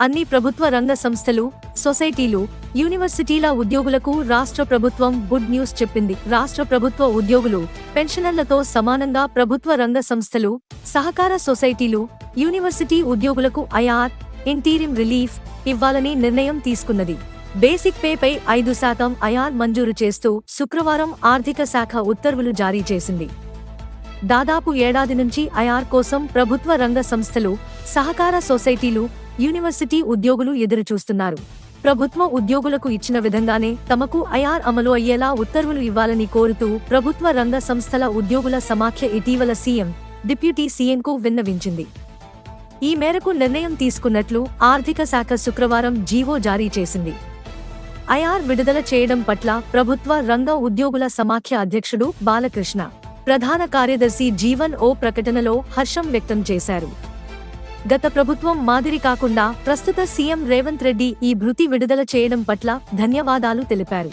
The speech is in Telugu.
అన్ని ప్రభుత్వ రంగ సంస్థలు సొసైటీలు యూనివర్సిటీల ఉద్యోగులకు రాష్ట్ర ప్రభుత్వం గుడ్ న్యూస్ చెప్పింది. రాష్ట్ర ప్రభుత్వ ఉద్యోగులు పెన్షనర్లతో సమానంగా ప్రభుత్వ రంగ సంస్థలు సహకార సొసైటీలు యూనివర్సిటీ ఉద్యోగులకు ఐఆర్ ఇంటీరియం రిలీఫ్ ఇవ్వాలని నిర్ణయం తీసుకున్నది. బేసిక్ పేపై ఐదు శాతం ఐఆర్ మంజూరు చేస్తూ శుక్రవారం ఆర్థిక శాఖ ఉత్తర్వులు జారీ చేసింది. దాదాపు ఏడాది నుంచి ఐఆర్ కోసం ప్రభుత్వ రంగ సంస్థలు సహకార సొసైటీలు యూనివర్సిటీ ఉద్యోగులు ఎదురుచూస్తున్నారు. ప్రభుత్వ ఉద్యోగులకు ఇచ్చిన విధంగానే తమకు ఐఆర్ అమలు అయ్యేలా ఉత్తర్వులు ఇవ్వాలని కోరుతూ ప్రభుత్వ రంగ సంస్థల ఉద్యోగుల సమాఖ్య ఇటీవల సీఎం డిప్యూటీ సీఎంకు విన్నవించింది. ఈ మేరకు నిర్ణయం తీసుకున్నట్లు ఆర్థిక శాఖ శుక్రవారం జీవో జారీ చేసింది. ఐఆర్ విడుదల చేయడం పట్ల ప్రభుత్వ రంగ ఉద్యోగుల సమాఖ్య అధ్యక్షుడు బాలకృష్ణ ప్రధాన కార్యదర్శి జీవన్ ఓ ప్రకటనలో హర్షం వ్యక్తం చేశారు. గత ప్రభుత్వం మాదిరి కాకుండా ప్రస్తుత సీఎం రేవంత్ రెడ్డి ఈ భృతి విడుదల చేయడం పట్ల ధన్యవాదాలు తెలిపారు.